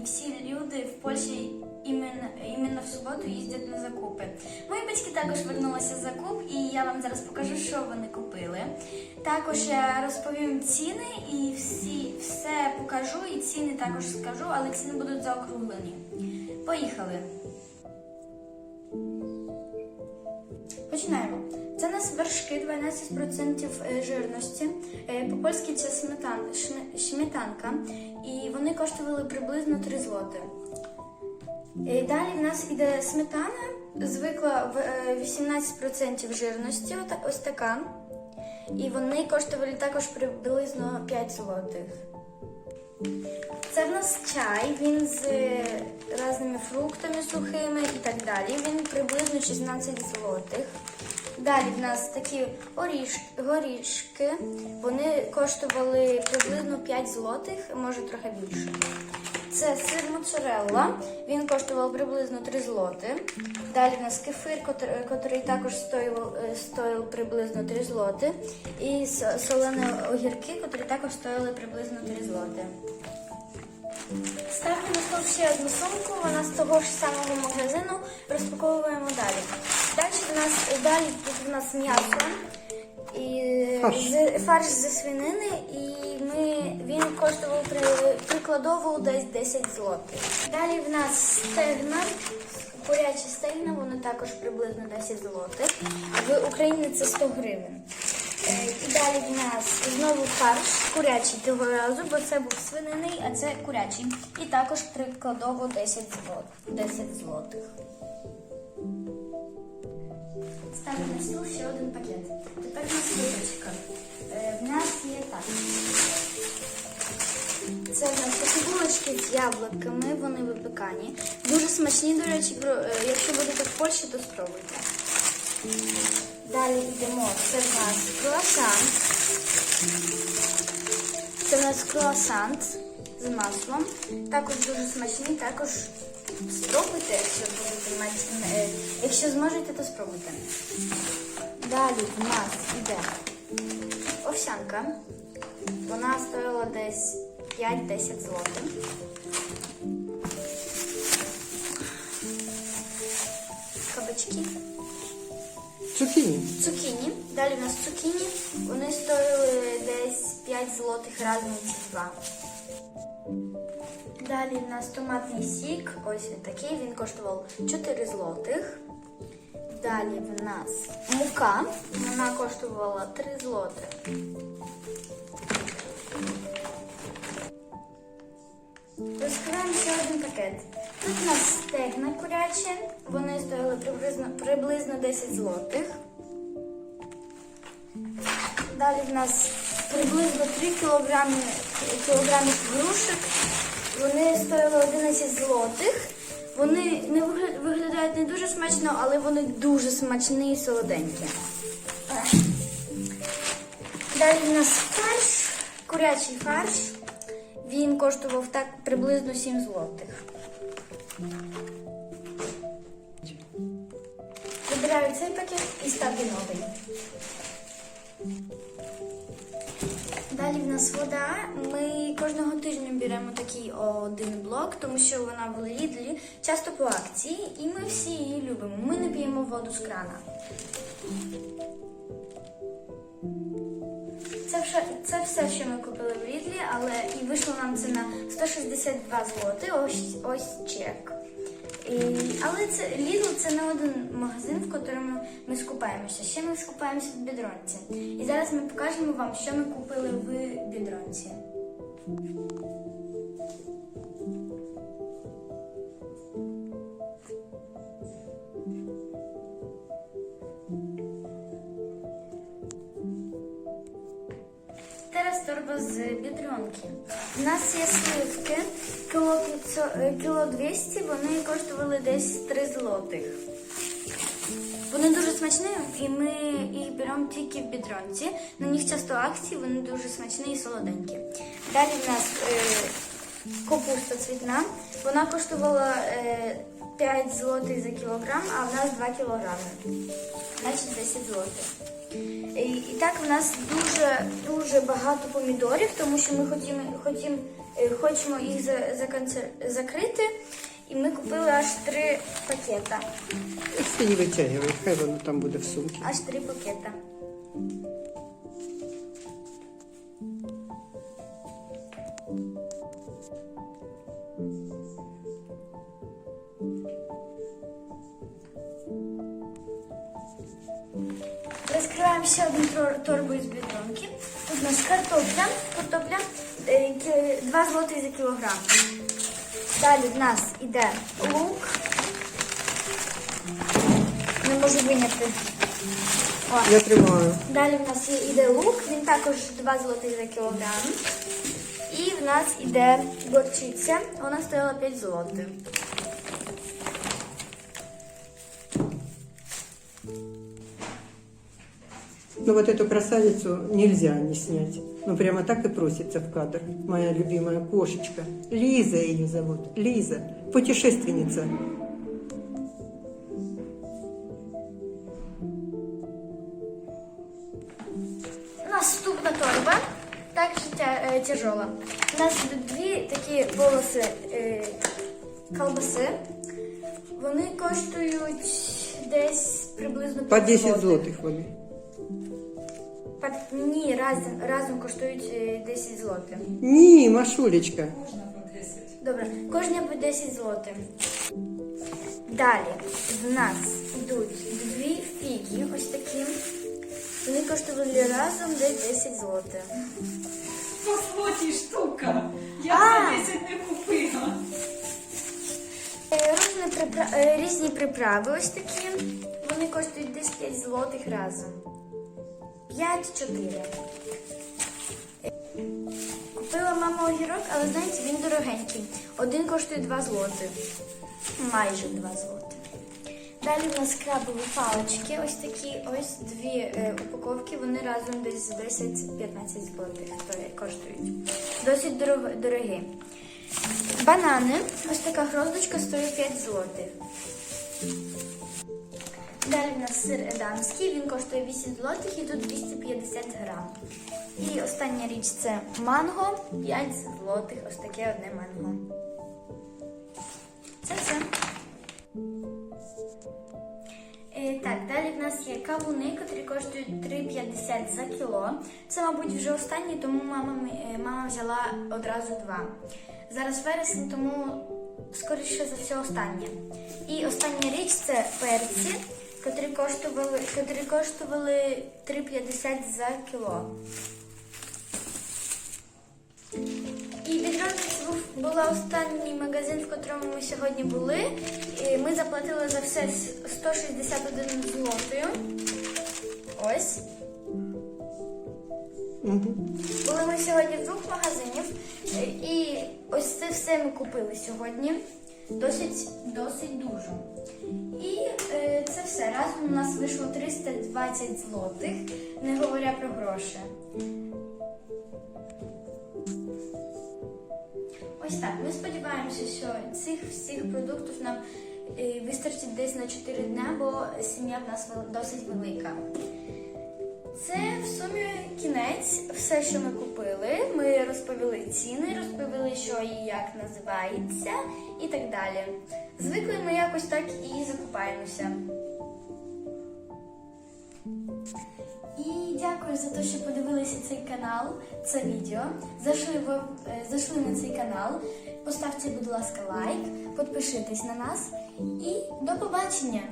і всі люди в Польщі іменно, іменно в суботу їздять на закупи. Мої батьки також вернулися з закуп, і я вам зараз покажу, що вони купили. Також я розповім ціни і всі, все покажу, і ціни також скажу, але ціни будуть заокруглені. Поїхали! Починаємо. Нас вершки 12% жирності. Е, По-польськи це сметан, шметанка. І вони коштували приблизно 3 злоти. Е, Далі в нас іде сметана, звикла в е, 18% жирності, ось така. І вони коштували також приблизно 5 злотих. Це в нас чай, він з е, різними фруктами сухими і так далі. Він приблизно 16 злотих. Далі в нас такі оріж, горішки. Вони коштували приблизно 5 злотих, може трохи більше. Це сир моцарелла, він коштував приблизно 3 злоти. Далі в нас кефир, котрий також стоїв, е, приблизно 3 злоти. І со- солені огірки, котрі також стоїли приблизно 3 злоти. Ставимо на стол ще одну сумку, вона з того ж самого магазину. Розпаковуємо далі. Далі в нас далі тут в нас м'ясо і Фарш. з фарш зі свинини, і ми він коштував при, прикладово десь 10 злотих. Далі в нас стегна, курячі стегна, вони також приблизно 10 злотих. В Україні це 100 гривень. Е, І далі в нас знову фарш, курячий цього разу, бо це був свининий, а це курячий. І також прикладово 10 злот, 10 злотих. На стіл ще один пакет. Тепер у нас випічка. Е, В нас є так. Це в нас такі булочки з яблуками, вони випікані. Дуже смачні, до речі, е, якщо будете в Польщі, то спробуйте. Далі йдемо. Це в нас круасан. Це в нас круасан з маслом. Також дуже смачний, також спробуйте, якщо будете мати, е, якщо зможете, то спробуйте. Далі в нас іде овсянка. Вона стоїла десь 5-10 злотих. Кабачки. Цукіні. Цукіні. Далі в нас цукіні. Вони стоїли десь 5 злотих разниці 2. Далі в нас томатний сік. Ось він такий. Він коштував 4 злотих. Далі в нас мука. Вона коштувала 3 злотих. Розкриваємо ще один пакет. Тут у нас стегна курячі. Вони стоїли приблизно, приблизно 10 злотих. Далі в нас приблизно 3 кілограми, кілограми грушек. Вони стоїли 11 злотих. Вони не виглядають не дуже смачно, але вони дуже смачні і солоденькі. Далі в нас фарш, курячий фарш. Він коштував так приблизно 7 злотих. Вибираю цей пакет і ставлю новий. Один тому що вона в Лідлі часто по акції, і ми всі її любимо. Ми не п'ємо воду з крана. Це все, це все, що ми купили в Лідлі, але і вийшло нам це на 162 злоти. Ось ось чек. І, але це Lidl це не один магазин, в якому ми скупаємося. Ще ми скупаємося в Бідронці. І зараз ми покажемо вам, що ми купили в Бідронці. Торба з бідронки. У нас є сливки, кіло, 500, е, кіло 200, вони коштували десь 3 злотих. Вони дуже смачні, і ми їх беремо тільки в бідронці. На них часто акції, вони дуже смачні і солоденькі. Далі в нас е, капуста цвітна. Вона коштувала е, 5 злотих за кілограм, а в нас 2 кілограми. Значить 10 злотих. І, так в нас дуже дуже багато помідорів, тому що ми хотімо, хотім, е, хочемо їх за, законсер- закрити. І ми купили аж три пакета. Її витягуй, хай воно там буде в сумці. Аж три пакета. Розкриваємо ще одну тор- торбу із бідонки. Тут у нас картопля, картопля е, кі- 2 злотих за кілограм. Далі в нас іде лук. Не можу виняти. О, Я тримаю. Далі в нас є іде лук, він також 2 злотих за кілограм. І в нас іде горчиця, вона стояла 5 злотих. Ну вот эту красавицу нельзя не снять. Ну прямо так и просится в кадр. Моя любимая кошечка. Лиза ее зовут. Лиза. Путешественница. Наступна торба, також тя, е, тяжола. У нас тут дві такі полоси е, колбаси. Вони коштують десь приблизно По 10 злотих. злотых вони. По- Ні, разом, разом коштують е, 10 злотих. Ні, Машулечка. Добре, кожня по 10 злотих. Далі в нас йдуть дві фіги, ось такі. Вони коштували разом десь 10 злотих. По злоті штука. Я А. за 10 не купила. Е, Різні, е, різні приправи ось такі. Вони коштують десь 5 злотих разом. 5-4. Е, Купила мама огірок, але знаєте, він дорогенький. Один коштує 2 злотих. Майже 2 злотих. Далі в нас крабові палички, ось такі, ось дві е, упаковки, вони разом десь 10-15 злотих коштують. Досить дорогі. Банани, ось така гроздочка стоїть 5 злотих. Далі в нас сир едамський, він коштує 8 злотих і тут 250 грам. І остання річ це манго, 5 злотих, ось таке одне манго. Це все. Е, Так, далі в нас є кавуни, котрі коштують 3,50 за кіло. Це, мабуть, вже останні, тому мама, е, мама взяла одразу два. Зараз вересень, тому скоріше за все останнє. І остання річ це перці, котрі коштували, котрі коштували 3,50 за кіло. І відразу був була останній магазин, в котрому ми сьогодні були. І ми заплатили за все 161 злотою. Ось. Угу. Були ми сьогодні в двох магазинів. І ось це все ми купили сьогодні. Досить, досить дуже. І е, це все. Разом у нас вийшло 320 злотих, не говоря про гроші. Ось так. Ми сподіваємося, що цих всіх продуктів нам е, вистачить десь на 4 дня, бо сім'я в нас досить велика. Це в сумі кінець, все, що ми купили. Ми розповіли ціни, розповіли, що і як називається, і так далі. Звикли ми якось так і закупаємося. І дякую за те, що подивилися цей канал, це відео. Зайшли, в, е, зайшли на цей канал. Поставте, будь ласка, лайк, підпишитесь на нас і до побачення!